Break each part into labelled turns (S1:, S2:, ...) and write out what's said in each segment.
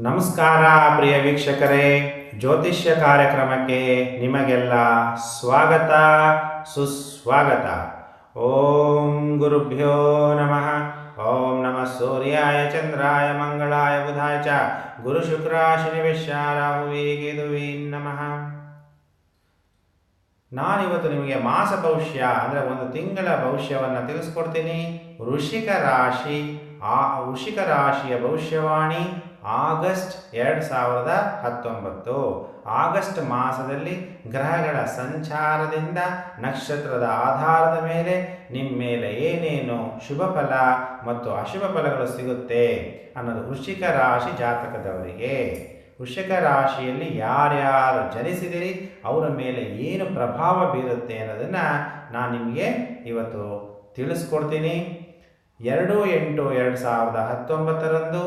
S1: ನಮಸ್ಕಾರ ಪ್ರಿಯ ವೀಕ್ಷಕರೇ. ಜ್ಯೋತಿಷ್ಯ ಕಾರ್ಯಕ್ರಮಕ್ಕೆ ನಿಮಗೆಲ್ಲ ಸ್ವಾಗತ, ಸುಸ್ವಾಗತ. ಓಂ ಗುರುಭ್ಯೋ ನಮಃ. ಓಂ ನಮಃ ಸೂರ್ಯಾಯ, ಚಂದ್ರಾಯ, ಮಂಗಳಾಯ, ಬುಧಾಯ ಚ. ಗುರು ಶುಕ್ರ ಶನಿವೆಶ್ಯ ರಾಹುವೇ ಕೇದುವೇ ನಮಃ. ನಾನಿವತ್ತು ನಿಮಗೆ ಮಾಸ ಭವಿಷ್ಯ, ಅಂದರೆ ಒಂದು ತಿಂಗಳ ಭವಿಷ್ಯವನ್ನು ತಿಳಿಸ್ಕೊಡ್ತೀನಿ. ವೃಷಿಕ ರಾಶಿ, ಆ ವೃಷಿಕ ರಾಶಿಯ ಭವಿಷ್ಯವಾಣಿ. ಆಗಸ್ಟ್ ಎರಡು ಸಾವಿರದ ಹತ್ತೊಂಬತ್ತು. ಆಗಸ್ಟ್ ಮಾಸದಲ್ಲಿ ಗ್ರಹಗಳ ಸಂಚಾರದಿಂದ ನಕ್ಷತ್ರದ ಆಧಾರದ ಮೇಲೆ ನಿಮ್ಮ ಮೇಲೆ ಏನೇನು ಶುಭ ಫಲ ಮತ್ತು ಅಶುಭ ಫಲಗಳು ಸಿಗುತ್ತೆ ಅನ್ನೋದು ವೃಶ್ಚಿಕ ರಾಶಿ ಜಾತಕದವರಿಗೆ. ವೃಷಿಕ ರಾಶಿಯಲ್ಲಿ ಯಾರ್ಯಾರು ಜನಿಸಿದಿರಿ, ಅವರ ಮೇಲೆ ಏನು ಪ್ರಭಾವ ಬೀರುತ್ತೆ ಅನ್ನೋದನ್ನು ನಾನು ನಿಮಗೆ ಇವತ್ತು ತಿಳಿಸ್ಕೊಡ್ತೀನಿ. ಎರಡು ಎಂಟು ಎರಡು ಸಾವಿರದ ಹತ್ತೊಂಬತ್ತರಂದು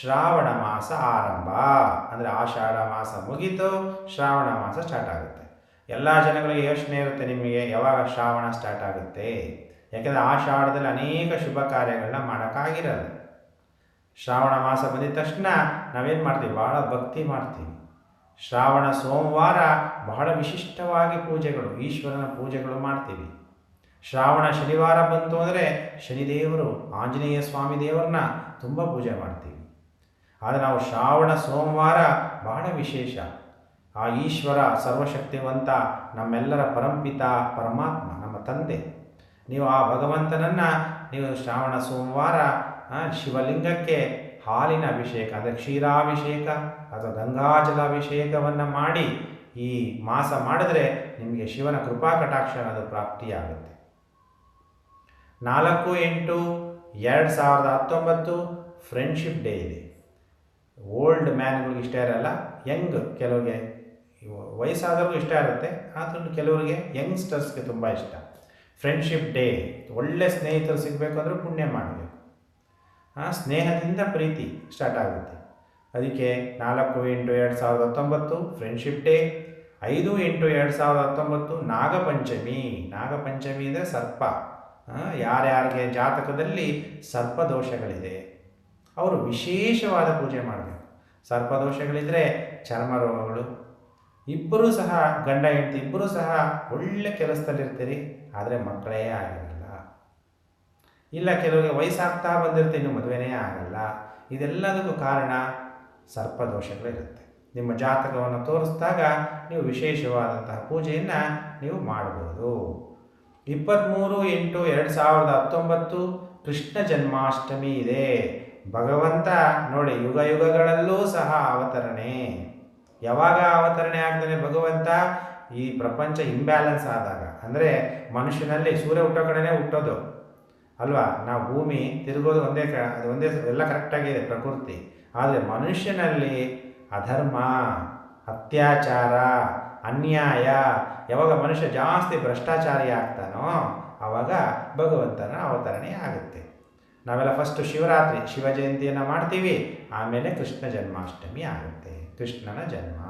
S1: ಶ್ರಾವಣ ಮಾಸ ಆರಂಭ. ಅಂದರೆ ಆಷಾಢ ಮಾಸ ಮುಗೀತು, ಶ್ರಾವಣ ಮಾಸ ಸ್ಟಾರ್ಟ್ ಆಗುತ್ತೆ. ಎಲ್ಲ ಜನಗಳಿಗೆ ಯೋಚನೆ ಇರುತ್ತೆ ನಿಮಗೆ, ಯಾವಾಗ ಶ್ರಾವಣ ಸ್ಟಾರ್ಟ್ ಆಗುತ್ತೆ? ಯಾಕೆಂದರೆ ಆಷಾಢದಲ್ಲಿ ಅನೇಕ ಶುಭ ಕಾರ್ಯಗಳನ್ನ ಮಾಡೋಕ್ಕಾಗಿರಲ್ಲ. ಶ್ರಾವಣ ಮಾಸ ಬಂದಿದ ತಕ್ಷಣ ನಾವೇನು ಮಾಡ್ತೀವಿ? ಬಹಳ ಭಕ್ತಿ ಮಾಡ್ತೀವಿ. ಶ್ರಾವಣ ಸೋಮವಾರ ಬಹಳ ವಿಶಿಷ್ಟವಾಗಿ ಪೂಜೆಗಳು, ಈಶ್ವರನ ಪೂಜೆಗಳು ಮಾಡ್ತೀವಿ. ಶ್ರಾವಣ ಶನಿವಾರ ಬಂತು ಅಂದರೆ ಶನಿದೇವರು, ಆಂಜನೇಯ ಸ್ವಾಮಿ ದೇವರನ್ನ ತುಂಬ ಪೂಜೆ ಮಾಡ್ತೀವಿ. ಆದರೆ ನಾವು ಶ್ರಾವಣ, ಸೋಮವಾರ ಬಹಳ ವಿಶೇಷ. ಆ ಈಶ್ವರ, ಸರ್ವಶಕ್ತಿವಂತ ನಮ್ಮೆಲ್ಲರ ಪರಂಪಿತ ಪರಮಾತ್ಮ, ನಮ್ಮ ತಂದೆ. ನೀವು ಆ ಭಗವಂತನನ್ನು ನೀವು ಶ್ರಾವಣ, ಸೋಮವಾರ ಶಿವಲಿಂಗಕ್ಕೆ ಹಾಲಿನ ಅಭಿಷೇಕ ಅಂದರೆ ಕ್ಷೀರಾಭಿಷೇಕ, ಅಥವಾ ಗಂಗಾಜಲಾಭಿಷೇಕವನ್ನು ಮಾಡಿ ಈ ಮಾಸ ಮಾಡಿದ್ರೆ ನಿಮಗೆ ಶಿವನ ಕೃಪಾ ಕಟಾಕ್ಷ ಅನ್ನೋದು ಪ್ರಾಪ್ತಿಯಾಗುತ್ತೆ. ನಾಲ್ಕು ಎಂಟು ಎರಡು ಸಾವಿರದ ಹತ್ತೊಂಬತ್ತು ಫ್ರೆಂಡ್ಶಿಪ್ ಡೇ ಇದೆ. ಓಲ್ಡ್ ಮ್ಯಾನ್ಗಳಿಗೆ ಇಷ್ಟ ಇರಲ್ಲ ಯಂಗ್ ಕೆಲವರಿಗೆ, ವಯಸ್ಸಾದವ್ರಿಗೂ ಇಷ್ಟ ಇರುತ್ತೆ, ಆದ್ರೂ ಕೆಲವರಿಗೆ ಯಂಗ್ಸ್ಟರ್ಸ್ಗೆ ತುಂಬ ಇಷ್ಟ. ಫ್ರೆಂಡ್ಶಿಪ್ ಡೇ ಒಳ್ಳೆ ಸ್ನೇಹಿತರು ಸಿಗಬೇಕು ಅಂದರೆ ಪುಣ್ಯ ಮಾಡಬೇಕು. ಆ, ಸ್ನೇಹದಿಂದ ಪ್ರೀತಿ ಸ್ಟಾರ್ಟ್ ಆಗುತ್ತೆ. ಅದಕ್ಕೆ ನಾಲ್ಕು ಎಂಟು ಎರಡು ಸಾವಿರದ ಹತ್ತೊಂಬತ್ತು ಫ್ರೆಂಡ್ಶಿಪ್ ಡೇ ಐದು ಎಂಟು ಎರಡು ಸಾವಿರದ ಹತ್ತೊಂಬತ್ತು ನಾಗಪಂಚಮಿ. ನಾಗಪಂಚಮಿ ಅಂದರೆ ಸರ್ಪ. ಯಾರ್ಯಾರಿಗೆ ಜಾತಕದಲ್ಲಿ ಸರ್ಪದೋಷಗಳಿದೆ, ಅವರು ವಿಶೇಷವಾದ ಪೂಜೆ ಮಾಡಬೇಕು. ಸರ್ಪದೋಷಗಳಿದ್ದರೆ ಚರ್ಮ ರೋಗಗಳು ಇಬ್ಬರೂ ಸಹ ಗಂಡ ಹೆಂಡತಿ, ಇಬ್ಬರೂ ಸಹ ಒಳ್ಳೆ ಕೆಲಸದಲ್ಲಿರ್ತೀರಿ, ಆದರೆ ಮಕ್ಕಳೇ ಆಗಿರಲ್ಲ. ಇಲ್ಲ, ಕೆಲವರಿಗೆ ವಯಸ್ಸಾಗ್ತಾ ಬಂದಿರುತ್ತೆ, ಇನ್ನು ಮದುವೆನೇ ಆಗಲ್ಲ. ಇದೆಲ್ಲದಕ್ಕೂ ಕಾರಣ ಸರ್ಪದೋಷಗಳಿರುತ್ತೆ. ನಿಮ್ಮ ಜಾತಕವನ್ನು ತೋರಿಸಿದಾಗ ನೀವು ವಿಶೇಷವಾದಂತಹ ಪೂಜೆಯನ್ನು ನೀವು ಮಾಡ್ಬೋದು. ಇಪ್ಪತ್ತ್ಮೂರು ಎಂಟು ಎರಡು ಸಾವಿರದ ಹತ್ತೊಂಬತ್ತು ಕೃಷ್ಣ ಜನ್ಮಾಷ್ಟಮಿ ಇದೆ. ಭಗವಂತ ನೋಡಿ, ಯುಗ ಯುಗಗಳಲ್ಲೂ ಸಹ ಅವತರಣೆ. ಯಾವಾಗ ಅವತರಣೆ ಆಗ್ತಾನೆ ಭಗವಂತ? ಈ ಪ್ರಪಂಚ ಇಂಬ್ಯಾಲೆನ್ಸ್ ಆದಾಗ. ಅಂದರೆ ಮನುಷ್ಯನಲ್ಲಿ ಸೂರ್ಯ ಹುಟ್ಟೋ ಕಡೆನೇ ಹುಟ್ಟೋದು. ಅಲ್ವಾ? ನಾವು ಭೂಮಿ ತಿರುಗೋದು ಒಂದೇ ಕ, ಅದು ಒಂದೇ ಎಲ್ಲ ಕರೆಕ್ಟಾಗಿದೆ ಪ್ರಕೃತಿ. ಆದರೆ ಮನುಷ್ಯನಲ್ಲಿ ಅಧರ್ಮ, ಅತ್ಯಾಚಾರ ಅನ್ಯಾಯ. ಯಾವಾಗ ಮನುಷ್ಯ ಜಾಸ್ತಿ ಭ್ರಷ್ಟಾಚಾರಿ ಆಗ್ತಾನೋ ಆವಾಗ ಭಗವಂತನ ಅವತರಣೆ ಆಗುತ್ತೆ. ನಾವೆಲ್ಲ ಫಸ್ಟು ಶಿವರಾತ್ರಿ, ಶಿವ ಜಯಂತಿಯನ್ನು ಮಾಡ್ತೀವಿ, ಆಮೇಲೆ ಕೃಷ್ಣ ಜನ್ಮಾಷ್ಟಮಿ ಆಗುತ್ತೆ. ಕೃಷ್ಣನ ಜನ್ಮ.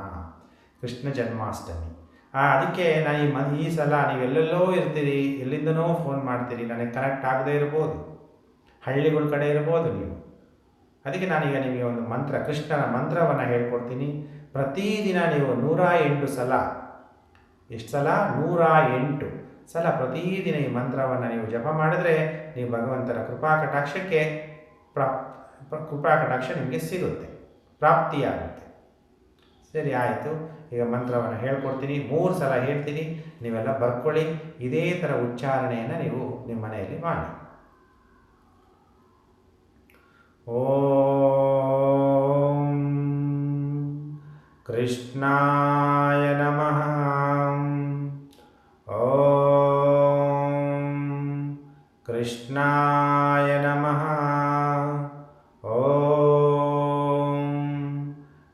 S1: ಕೃಷ್ಣ ಜನ್ಮಾಷ್ಟಮಿ. ಅದಕ್ಕೆ ನಾನು ಈ ಮ, ಈ ಸಲ ನೀವೆಲ್ಲೆಲ್ಲೋ ಇರ್ತೀರಿ, ಎಲ್ಲಿಂದನೋ ಫೋನ್ ಮಾಡ್ತೀರಿ, ನನಗೆ ಕನೆಕ್ಟ್ ಆಗದೇ ಇರ್ಬೋದು. ಹಳ್ಳಿಗಳ ಕಡೆ ಇರ್ಬೋದು ನೀವು. ಅದಕ್ಕೆ ನಾನೀಗ ನಿಮಗೆ ಒಂದು ಮಂತ್ರ, ಕೃಷ್ಣನ ಮಂತ್ರವನ್ನು ಹೇಳ್ಕೊಡ್ತೀನಿ. ಪ್ರತಿದಿನ ನೀವು ನೂರ ಎಂಟು ಸಲ, ಎಷ್ಟು ಸಲ? ನೂರ ಎಂಟು ಸಲ ಪ್ರತಿದಿನ ಈ ಮಂತ್ರವನ್ನು ನೀವು ಜಪ ಮಾಡಿದ್ರೆ ನೀವು ಭಗವಂತನ ಕೃಪಾ ಕಟಾಕ್ಷಕ್ಕೆ ಪ್ರಾಪ್ ಕೃಪಾ ಕಟಾಕ್ಷ ನಿಮಗೆ ಸಿಗುತ್ತೆ, ಪ್ರಾಪ್ತಿಯಾಗುತ್ತೆ. ಸರಿ, ಆಯಿತು. ಈಗ ಮಂತ್ರವನ್ನು ಹೇಳ್ಕೊಡ್ತೀನಿ. ಮೂರು ಸಲ ಹೇಳ್ತೀನಿ. ನೀವೆಲ್ಲ ಬರ್ಕೊಳ್ಳಿ. ಇದೇ ಥರ ಉಚ್ಚಾರಣೆಯನ್ನು ನೀವು ನಿಮ್ಮ ಮನೆಯಲ್ಲಿ ಮಾಡಿ. ಓಂ ಕೃಷ್ಣಾಯ ನಮಃ. ಓಂ ಕೃಷ್ಣಾಯ ನಮಃ. ಓಂ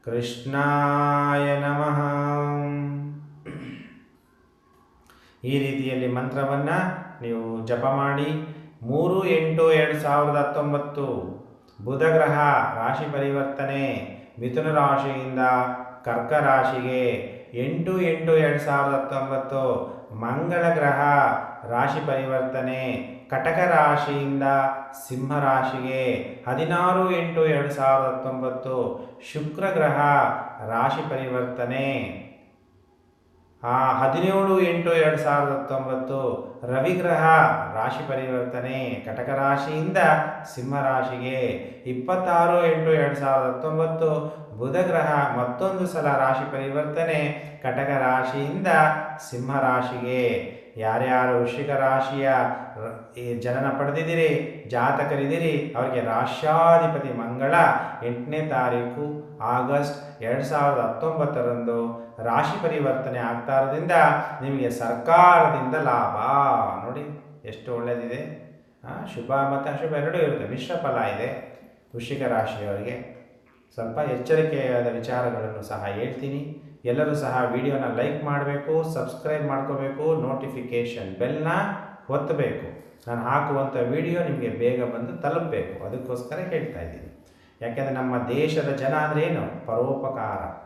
S1: ಕೃಷ್ಣಾಯ ನಮಃ. ಈ ರೀತಿಯಲ್ಲಿ ಮಂತ್ರವನ್ನು ನೀವು ಜಪ ಮಾಡಿ. ಮೂರು ಎಂಟು ಎರಡು ಸಾವಿರದ ಹತ್ತೊಂಬತ್ತು ಬುಧ ಗ್ರಹ ರಾಶಿ ಪರಿವರ್ತನೆ ಮಿಥುನ ರಾಶಿಯಿಂದ ಕರ್ಕ ರಾಶಿಗೆ ಎಂಟು ಎಂಟು ಎರಡು ಸಾವಿರದ ಹತ್ತೊಂಬತ್ತು ಮಂಗಳ ಗ್ರಹ ರಾಶಿ ಪರಿವರ್ತನೆ ಕಟಕ ರಾಶಿಯಿಂದ ಸಿಂಹ ರಾಶಿಗೆ ಹದಿನಾರು ಎಂಟು ಎರಡು ಸಾವಿರದ ಹತ್ತೊಂಬತ್ತು ಶುಕ್ರ ಗ್ರಹ ರಾಶಿ ಪರಿವರ್ತನೆ. ಆ ಹದಿನೇಳು ಎಂಟು ಎರಡು ಸಾವಿರದ ಹತ್ತೊಂಬತ್ತು ರವಿಗ್ರಹ ರಾಶಿ ಪರಿವರ್ತನೆ ಕಟಕ ರಾಶಿಯಿಂದ ಸಿಂಹ ರಾಶಿಗೆ. ಇಪ್ಪತ್ತಾರು ಎಂಟು ಎರಡು ಸಾವಿರದ ಹತ್ತೊಂಬತ್ತು ಬುಧಗ್ರಹ ಮತ್ತೊಂದು ಸಲ ರಾಶಿ ಪರಿವರ್ತನೆ ಕಟಕ ರಾಶಿಯಿಂದ ಸಿಂಹ ರಾಶಿಗೆ. ಯಾರ್ಯಾರು ವೃಶ್ಚಿಕ ರಾಶಿಯ ಈ ಜನನ ಪಡೆದಿದ್ದೀರಿ, ಜಾತಕರಿದ್ದೀರಿ, ಅವರಿಗೆ ರಾಷ್ಟ್ರಾಧಿಪತಿ ಮಂಗಳ ಎಂಟನೇ ತಾರೀಕು, ಆಗಸ್ಟ್ ಎರಡು ಸಾವಿರದ ಹತ್ತೊಂಬತ್ತರಂದು ರಾಶಿ ಪರಿವರ್ತನೆ ಆಗ್ತಾ ಇರೋದ್ರಿಂದ ನಿಮಗೆ ಸರ್ಕಾರದಿಂದ ಲಾಭ. ನೋಡಿ, ಎಷ್ಟು ಒಳ್ಳೆಯದಿದೆ ಶುಭ ಮತ್ತು ಅಶುಭ ಎರಡೂ ಇರುತ್ತೆ, ಮಿಶ್ರ ಫಲ ಇದೆ ವೃಷಿಕ ರಾಶಿಯವರಿಗೆ. ಸ್ವಲ್ಪ ಎಚ್ಚರಿಕೆಯಾದ ವಿಚಾರಗಳನ್ನು ಸಹ ಹೇಳ್ತೀನಿ. ಎಲ್ಲರೂ ಸಹ ವಿಡಿಯೋನ ಲೈಕ್ ಮಾಡಬೇಕು, ಸಬ್ಸ್ಕ್ರೈಬ್ ಮಾಡ್ಕೋಬೇಕು, ನೋಟಿಫಿಕೇಷನ್ ಬೆಲ್ನ ಒತ್ತಬೇಕು. ನಾನು ಹಾಕುವಂಥ ವಿಡಿಯೋ ನಿಮಗೆ ಬೇಗ ಬಂದು ತಲುಪಬೇಕು. ಅದಕ್ಕೋಸ್ಕರ ಹೇಳ್ತಾ ಇದ್ದೀನಿ. ಯಾಕೆಂದರೆ ನಮ್ಮ ದೇಶದ ಜನ ಅಂದರೆ ಏನು? ಪರೋಪಕಾರ.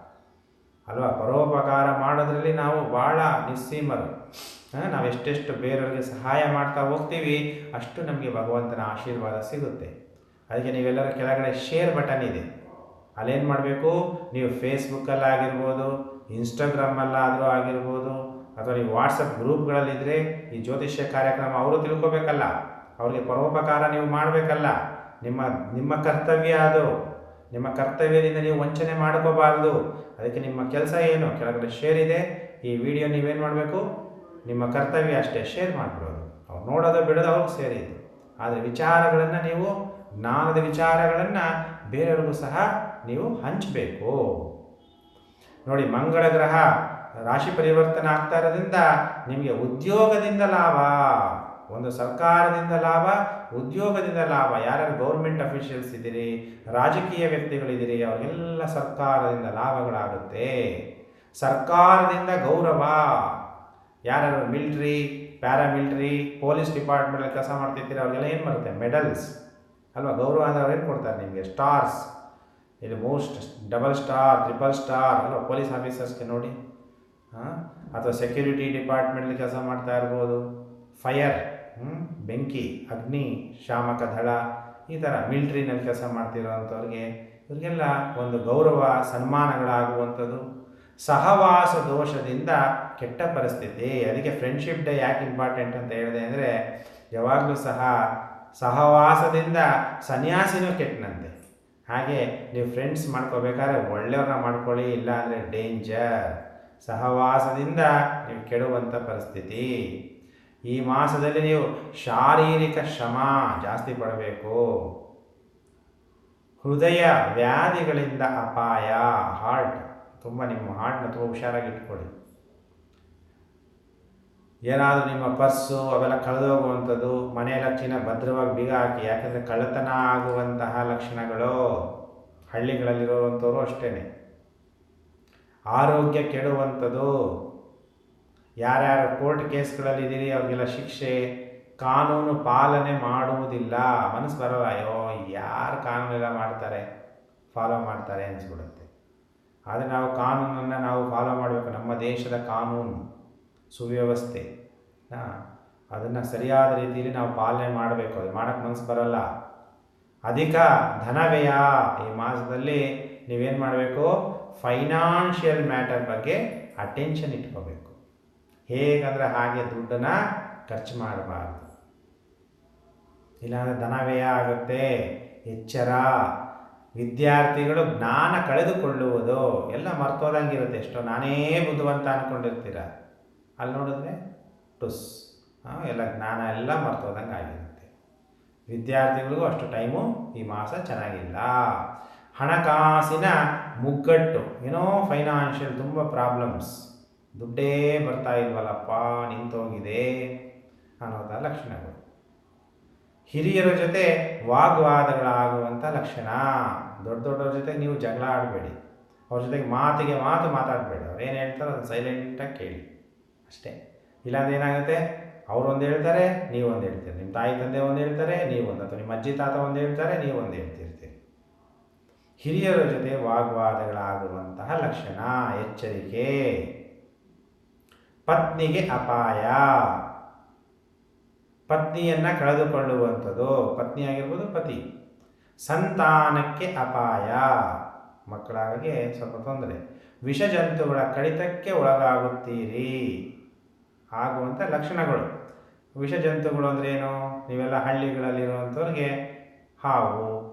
S1: ಅಲ್ವಾ? ಪರೋಪಕಾರ ಮಾಡೋದ್ರಲ್ಲಿ ನಾವು ಭಾಳ ನಿಸ್ಸೀಮರು. ಆ, ನಾವು ಎಷ್ಟೆಷ್ಟು ಬೇರೆಯವರಿಗೆ ಸಹಾಯ ಮಾಡ್ತಾ ಹೋಗ್ತೀವಿ ಅಷ್ಟು ನಮಗೆ ಭಗವಂತನ ಆಶೀರ್ವಾದ ಸಿಗುತ್ತೆ. ಅದಕ್ಕೆ ನೀವೆಲ್ಲರ ಕೆಳಗಡೆ ಶೇರ್ ಬಟನ್ ಇದೆ. ಅಲ್ಲೇನು ಮಾಡಬೇಕು? ನೀವು ಫೇಸ್ಬುಕ್ಕಲ್ಲಾಗಿರ್ಬೋದು ಇನ್ಸ್ಟಾಗ್ರಾಮಲ್ಲಾದರೂ ಆಗಿರ್ಬೋದು ಅಥವಾ ನೀವು ವಾಟ್ಸಪ್ ಗ್ರೂಪ್ಗಳಲ್ಲಿದ್ದರೆ ಈ ಜ್ಯೋತಿಷ್ಯ ಕಾರ್ಯಕ್ರಮ ಅವರು ತಿಳ್ಕೊಬೇಕಲ್ಲ. ಅವರಿಗೆ ಪರೋಪಕಾರ ನೀವು ಮಾಡಬೇಕಲ್ಲ. ನಿಮ್ಮ ನಿಮ್ಮ ಕರ್ತವ್ಯ ಅದು. ನಿಮ್ಮ ಕರ್ತವ್ಯದಿಂದ ನೀವು ವಂಚನೆ ಮಾಡ್ಕೋಬಾರ್ದು. ಅದಕ್ಕೆ ನಿಮ್ಮ ಕೆಲಸ ಏನು? ಕೆಳಗಡೆ ಶೇರ್ ಇದೆ. ಈ ವಿಡಿಯೋ ನೀವೇನು ಮಾಡಬೇಕು? ನಿಮ್ಮ ಕರ್ತವ್ಯ ಅಷ್ಟೇ ಶೇರ್ ಮಾಡಿಬಿಡೋದು. ಅವ್ರು ನೋಡೋದು, ಬಿಡೋದು ಅವ್ರಿಗೆ ಸೇರಿದ್ದು ಆದರೆ ವಿಚಾರಗಳನ್ನು ನೀವು, ಜ್ಞಾನದ ವಿಚಾರಗಳನ್ನು ಬೇರೆಯವ್ರಿಗೂ ಸಹ ನೀವು ಹಂಚಬೇಕು. ನೋಡಿ, ಮಂಗಳ ಗ್ರಹ. ರಾಶಿ ಪರಿವರ್ತನೆ ಆಗ್ತಾ ಇರೋದ್ರಿಂದ ನಿಮಗೆ ಉದ್ಯೋಗದಿಂದ ಲಾಭ, ಒಂದು ಸರ್ಕಾರದಿಂದ ಲಾಭ, ಉದ್ಯೋಗದಿಂದ ಲಾಭ. ಯಾರ್ಯಾರು ಗೌರ್ಮೆಂಟ್ ಅಫಿಷಿಯಲ್ಸ್ ಇದ್ದೀರಿ, ರಾಜಕೀಯ ವ್ಯಕ್ತಿಗಳಿದ್ದೀರಿ, ಅವರಿಗೆಲ್ಲ ಸರ್ಕಾರದಿಂದ ಲಾಭಗಳಾಗುತ್ತೆ. ಸರ್ಕಾರದಿಂದ ಗೌರವ. ಯಾರ್ಯಾರು ಮಿಲ್ಟ್ರಿ ಪ್ಯಾರಾಮಿಲ್ಟ್ರಿ ಪೊಲೀಸ್ ಡಿಪಾರ್ಟ್ಮೆಂಟಲ್ಲಿ ಕೆಲಸ ಮಾಡ್ತಿರ್ತೀರಿ, ಅವ್ರಿಗೆಲ್ಲ ಏನು ಬರುತ್ತೆ? ಮೆಡಲ್ಸ್ ಅಲ್ವಾ? ಗೌರವ ಅಂದ್ರೆ ಅವ್ರು ಏನು ಕೊಡ್ತಾರೆ ನಿಮಗೆ? ಸ್ಟಾರ್ಸ್ ಇದು most double star triple star ಅಲ್ವಾ? ಪೊಲೀಸ್ ಆಫೀಸರ್ಸ್ಗೆ ನೋಡಿ. ಹಾಂ? ಅಥವಾ ಸೆಕ್ಯೂರಿಟಿ ಡಿಪಾರ್ಟ್ಮೆಂಟಲ್ಲಿ ಕೆಲಸ ಮಾಡ್ತಾ ಇರ್ಬೋದು. ಫೈರ್ ಬೆಂಕಿ, ಅಗ್ನಿ, ಶಾಮಕ ದಳ, ಈ ಥರ ಮಿಲ್ಟ್ರಿನಲ್ಲಿ ಕೆಲಸ ಮಾಡ್ತಿರೋವಂಥವ್ರಿಗೆ ಇವರಿಗೆಲ್ಲ ಒಂದು ಗೌರವ, ಸನ್ಮಾನಗಳಾಗುವಂಥದ್ದು. ಸಹವಾಸ ದೋಷದಿಂದ ಕೆಟ್ಟ ಪರಿಸ್ಥಿತಿ. ಅದಕ್ಕೆ ಫ್ರೆಂಡ್ಶಿಪ್ ಡೇ ಯಾಕೆ ಇಂಪಾರ್ಟೆಂಟ್ ಅಂತ ಹೇಳಿದೆ ಅಂದರೆ, ಯಾವಾಗಲೂ ಸಹ ಸಹವಾಸದಿಂದ ಸನ್ಯಾಸಿನೂ ಕೆಟ್ಟನಂತೆ ಹಾಗೆ ನೀವು ಫ್ರೆಂಡ್ಸ್ ಮಾಡ್ಕೋಬೇಕಾದ್ರೆ ಒಳ್ಳೆಯವ್ರನ್ನ ಮಾಡ್ಕೊಳ್ಳಿ ಇಲ್ಲ ಅಂದರೆ ಡೇಂಜರ್ ಸಹವಾಸದಿಂದ ನೀವು ಕೆಡುವಂಥ ಪರಿಸ್ಥಿತಿ. ಈ ಮಾಸದಲ್ಲಿ ನೀವು ಶಾರೀರಿಕ ಶ್ರಮ ಜಾಸ್ತಿ ಪಡಬೇಕು. ಹೃದಯ ವ್ಯಾಧಿಗಳಿಂದ ಅಪಾಯ ಹಾರ್ಟ್ ತುಂಬ ನಿಮ್ಮ ಹಾರ್ಟ್ನ ತುಂಬ ಹುಷಾರಾಗಿ ಇಟ್ಕೊಳ್ಳಿ. ಏನಾದರೂ ನಿಮ್ಮ ಪರ್ಸು ಅವೆಲ್ಲ ಕಳೆದೋಗುವಂಥದ್ದು ಮನೆ ಲಕ್ಷಣ ಭದ್ರವಾಗಿ ಬೀಗ ಹಾಕಿ, ಯಾಕಂದರೆ ಕಳ್ಳತನ ಆಗುವಂತಹ ಲಕ್ಷಣಗಳು ಹಳ್ಳಿಗಳಲ್ಲಿರುವಂಥವ್ರು ಅಷ್ಟೇ ಆರೋಗ್ಯ ಕೆಡುವಂಥದ್ದು. ಯಾರ್ಯಾರು ಕೋರ್ಟ್ ಕೇಸ್ಗಳಲ್ಲಿದ್ದೀರಿ, ಅವರಿಗೆಲ್ಲ ಶಿಕ್ಷೆ, ಕಾನೂನು ಪಾಲನೆ ಮಾಡುವುದಿಲ್ಲ. ಮನಸ್ಸು ಬರೋಲ್ಲ, ಅಯ್ಯೋ, ಯಾರು ಕಾನೂನೆಲ್ಲ ಮಾಡ್ತಾರೆ? ಫಾಲೋ ಮಾಡ್ತಾರೆ ಅನಿಸ್ಬಿಡುತ್ತೆ. ಆದರೆ ನಾವು ಕಾನೂನನ್ನು ನಾವು ಫಾಲೋ ಮಾಡಬೇಕು. ನಮ್ಮ ದೇಶದ ಕಾನೂನು, ಸುವ್ಯವಸ್ಥೆ ಅದನ್ನು ಸರಿಯಾದ ರೀತಿಯಲ್ಲಿ ನಾವು ಪಾಲನೆ ಮಾಡಬೇಕು. ಅದು ಮಾಡೋಕ್ಕೆ ಮನಸ್ಸು ಬರೋಲ್ಲ. ಅಧಿಕ ಧನವ್ಯಯ ಈ ಮಾಸದಲ್ಲಿ ನೀವೇನು ಮಾಡಬೇಕು? ಫೈನಾನ್ಷಿಯಲ್ ಮ್ಯಾಟರ್ ಬಗ್ಗೆ ಅಟೆನ್ಷನ್ ಇಟ್ಕೋಬೇಕು. ಹೇಗಂದರೆ ಹಾಗೆ ದುಡ್ಡನ್ನು ಖರ್ಚು ಮಾಡಬಾರ್ದು. ಇಲ್ಲಾಂದರೆ ಧನವ್ಯಯ ಆಗುತ್ತೆ, ಎಚ್ಚರ. ವಿದ್ಯಾರ್ಥಿಗಳು ಜ್ಞಾನ ಕಳೆದುಕೊಳ್ಳುವುದು ಎಲ್ಲ ಮರ್ತೋದಂಗಿರುತ್ತೆ ಎಷ್ಟೋ ನಾನೇ ಬುದ್ಧಿವಂತ ಅಂದ್ಕೊಂಡಿರ್ತೀರ ಅಲ್ಲಿ ನೋಡಿದ್ರೆ ಟುಸ್. ಎಲ್ಲ ಜ್ಞಾನ ಎಲ್ಲ ಮರ್ತೋದಂಗೆ ಆಗಿರುತ್ತೆ. ವಿದ್ಯಾರ್ಥಿಗಳಿಗೂ ಅಷ್ಟು ಟೈಮು ಈ ಮಾಸ ಚೆನ್ನಾಗಿಲ್ಲ. ಹಣಕಾಸಿನ ಮುಗ್ಗಟ್ಟು. ಏನೋ ಫೈನಾನ್ಷಿಯಲ್ ತುಂಬ ಪ್ರಾಬ್ಲಮ್ಸ್ ದುಡ್ಡೇ ಬರ್ತಾ ಇಲ್ವಲ್ಲಪ್ಪ, ನಿಂತೋಗಿದೆ ಅನ್ನೋದ ಲಕ್ಷಣಗಳು ಹಿರಿಯರ ಜೊತೆ ವಾಗ್ವಾದಗಳಾಗುವಂಥ ಲಕ್ಷಣ. ದೊಡ್ಡ ದೊಡ್ಡವ್ರ ಜೊತೆ ನೀವು ಜಗಳ ಆಡಬೇಡಿ. ಅವ್ರ ಜೊತೆಗೆ ಮಾತಿಗೆ ಮಾತು ಮಾತಾಡಬೇಡಿ. ಅವ್ರು ಏನು ಹೇಳ್ತಾರೋ ಅದನ್ನು ಸೈಲೆಂಟಾಗಿ ಕೇಳಿ. ಅಷ್ಟೇ. ಇಲ್ಲಾಂದ್ರೆ ಏನಾಗುತ್ತೆ? ಅವ್ರು ಒಂದು ಹೇಳ್ತಾರೆ, ನೀವು ಒಂದು ಹೇಳ್ತೀರಿ. ನಿಮ್ಮ ತಾಯಿ ತಂದೆ ಒಂದು ಹೇಳ್ತಾರೆ, ನೀವು ಒಂದು. ಅಥವಾ ನಿಮ್ಮ ಅಜ್ಜಿ ತಾತ ಒಂದು ಹೇಳ್ತಾರೆ, ನೀವು ಒಂದು ಹೇಳ್ತಿರ್ತೀರಿ. ಹಿರಿಯರ ಜೊತೆ ವಾಗ್ವಾದಗಳಾಗುವಂತಹ ಲಕ್ಷಣ, ಎಚ್ಚರಿಕೆ. ಪತ್ನಿಗೆ ಅಪಾಯ. ಪತ್ನಿಯನ್ನು ಕಳೆದುಕೊಳ್ಳುವಂಥದ್ದು ಪತ್ನಿ ಆಗಿರ್ಬೋದು ಪತಿ. ಸಂತಾನಕ್ಕೆ ಅಪಾಯ. ಮಕ್ಕಳಾಗಿ ಸ್ವಲ್ಪ ತೊಂದರೆ. ವಿಷಜಂತುಗಳ ಕಡಿತಕ್ಕೆ ಒಳಗಾಗುತ್ತೀರಿ. ಆಗುವಂಥ ಲಕ್ಷಣಗಳು. ವಿಷಜಂತುಗಳು ಅಂದ್ರೆ ಏನು? ನೀವೆಲ್ಲ ಹಳ್ಳಿಗಳಲ್ಲಿರುವಂಥವ್ರಿಗೆ ಹಾವು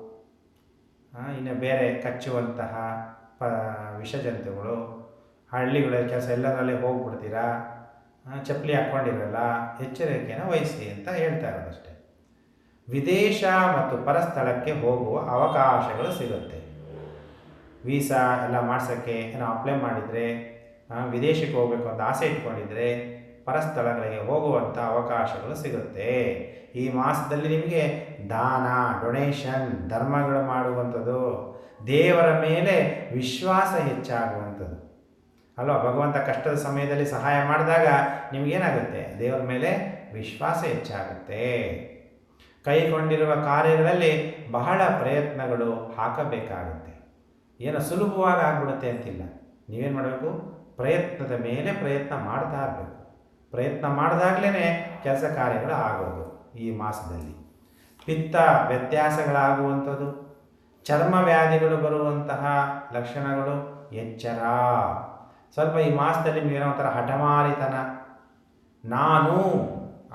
S1: ಇನ್ನು ಬೇರೆ ಕಚ್ಚುವಂತಹ ಪ, ವಿಷಜಂತುಗಳು, ಹಳ್ಳಿಗಳ ಕೆಲಸ ಎಲ್ಲದರಲ್ಲೇ ಹೋಗ್ಬಿಡ್ತೀರಾ? ಚಪ್ಪಲಿ ಹಾಕ್ಕೊಂಡಿರಲ್ಲ ಎಚ್ಚರಿಕೆಯನ್ನು ವಹಿಸಿ ಅಂತ ಹೇಳ್ತಾ ಇರೋದಷ್ಟೆ. ವಿದೇಶ ಮತ್ತು ಪರಸ್ಥಳಕ್ಕೆ ಹೋಗುವ ಅವಕಾಶಗಳು ಸಿಗುತ್ತೆ. ವೀಸಾ ಎಲ್ಲ ಮಾಡ್ಸೋಕ್ಕೆ, ಏನೋ ಅಪ್ಲೈ ಮಾಡಿದರೆ ವಿದೇಶಕ್ಕೆ ಹೋಗಬೇಕು ಅಂತ ಆಸೆ ಇಟ್ಕೊಂಡಿದ್ರೆ ಪರಸ್ಥಳಗಳಿಗೆ ಹೋಗುವಂಥ ಅವಕಾಶಗಳು ಸಿಗುತ್ತೆ. ಈ ಮಾಸದಲ್ಲಿ ನಿಮಗೆ ದಾನ ಡೊನೇಷನ್ ಧರ್ಮಗಳು ಮಾಡುವಂಥದ್ದು, ದೇವರ ಮೇಲೆ ವಿಶ್ವಾಸ ಹೆಚ್ಚಾಗುವಂಥದ್ದು. ಅಲ್ವಾ? ಭಗವಂತ ಕಷ್ಟದ ಸಮಯದಲ್ಲಿ ಸಹಾಯ ಮಾಡಿದಾಗ ನಿಮಗೇನಾಗುತ್ತೆ ದೇವರ ಮೇಲೆ ವಿಶ್ವಾಸ ಹೆಚ್ಚಾಗುತ್ತೆ. ಕೈಗೊಂಡಿರುವ ಕಾರ್ಯಗಳಲ್ಲಿ ಬಹಳ ಪ್ರಯತ್ನಗಳು ಹಾಕಬೇಕಾಗುತ್ತೆ. ಏನೋ ಸುಲಭವಾಗಿ ಆಗ್ಬಿಡುತ್ತೆ ಅಂತಿಲ್ಲ. ನೀವೇನು ಮಾಡಬೇಕು? ಪ್ರಯತ್ನದ ಮೇಲೆ ಪ್ರಯತ್ನ ಮಾಡ್ತಾ ಇರಬೇಕು. ಪ್ರಯತ್ನ ಮಾಡಿದಾಗಲೇ ಕೆಲಸ ಕಾರ್ಯಗಳು ಆಗೋದು ಈ ಮಾಸದಲ್ಲಿ. ಪಿತ್ತ ವ್ಯತ್ಯಾಸಗಳಾಗುವಂಥದ್ದು, ಚರ್ಮ ವ್ಯಾಧಿಗಳು ಬರುವಂತಹ ಲಕ್ಷಣಗಳು ಎಚ್ಚರ. ಸ್ವಲ್ಪ ಈ ಮಾಸದಲ್ಲಿ ಏನೋ ಒಂಥರ ಹಠಮಾರಿತನ. ನಾನು,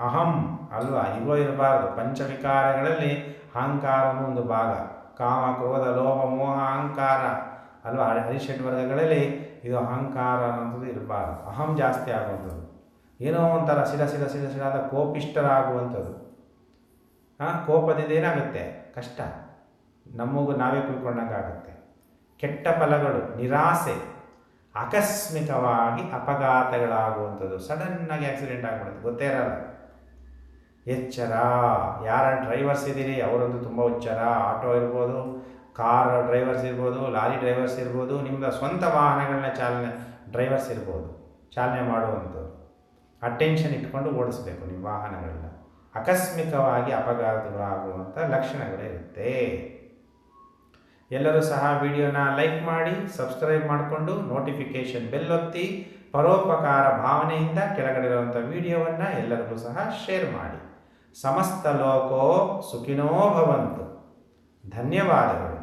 S1: ಅಹಂ, ಅಲ್ವಾ? ಇಗೋ ಇರಬಾರ್ದು. ಪಂಚವಿಕಾರಗಳಲ್ಲಿ ಅಹಂಕಾರವೂ ಒಂದು ಭಾಗ. ಕಾಮ, ಕ್ರೋಧ, ಲೋಭ, ಮೋಹ, ಅಹಂಕಾರ, ಅಲ್ವಾ? ಹರಿಷಡ್ ವರ್ಗಗಳಲ್ಲಿ ಇದು ಅಹಂಕಾರ ಅನ್ನೋದು ಇರಬಾರ್ದು. ಅಹಂ ಜಾಸ್ತಿ ಆಗುವಂಥದ್ದು. ಏನೋ ಒಂಥರ ಸಿಡ ಸಿಡ ಸಿಡ ಅಂತ ಕೋಪಿಷ್ಟರಾಗುವಂಥದ್ದು ಹಾಂ, ಕೋಪದಿಂದ ಏನಾಗುತ್ತೆ? ಕಷ್ಟ. ನಮಗೂ ನಾವೇ ಆಗುತ್ತೆ ಕೆಟ್ಟ ಫಲಗಳು, ನಿರಾಸೆ, ಆಕಸ್ಮಿಕವಾಗಿ ಅಪಘಾತಗಳಾಗುವಂಥದ್ದು. ಸಡನ್ನಾಗಿ ಆಕ್ಸಿಡೆಂಟ್ ಆಗ್ಬಿಡುತ್ತೆ. ಗೊತ್ತೇ ಇರಲ್ಲ. ಎಚ್ಚರ. ಯಾರ ಡ್ರೈವರ್ಸ್ ಇದ್ದೀರಿ? ಅವರಂತೂ ತುಂಬ ಎಚ್ಚರ ಆಟೋ ಇರ್ಬೋದು ಕಾರ್ ಡ್ರೈವರ್ಸ್ ಇರ್ಬೋದು, ಲಾರಿ ಡ್ರೈವರ್ಸ್ ಇರ್ಬೋದು ನಿಮ್ಮದು ಸ್ವಂತ ವಾಹನಗಳನ್ನ ಚಾಲನೆ ಡ್ರೈವರ್ಸ್ ಇರ್ಬೋದು. ಚಾಲನೆ ಮಾಡುವಂಥವ್ರು ಅಟೆನ್ಷನ್ ಇಟ್ಕೊಂಡು ಓಡಿಸ್ಬೇಕು ನಿಮ್ಮ ವಾಹನಗಳನ್ನ ಆಕಸ್ಮಿಕವಾಗಿ ಅಪಘಾತಗಳಾಗುವಂಥ ಲಕ್ಷಣಗಳಿರುತ್ತೆ. ಎಲ್ಲರೂ ಸಹ ವಿಡಿಯೋನ ಲೈಕ್ ಮಾಡಿ, ಸಬ್ಸ್ಕ್ರೈಬ್ ಮಾಡಿಕೊಂಡು ನೋಟಿಫಿಕೇಷನ್ ಬೆಲ್ ಒತ್ತಿ, ಪರೋಪಕಾರ ಭಾವನೆಯಿಂದ ಕೆಳಗಡೆ ಇರುವಂಥ ವಿಡಿಯೋವನ್ನು ಎಲ್ಲರಿಗೂ ಸಹ ಶೇರ್ ಮಾಡಿ. ಸಮಸ್ತ ಲೋಕೋ ಸುಖಿನೋ ಭವಂತು. ಧನ್ಯವಾದಗಳು.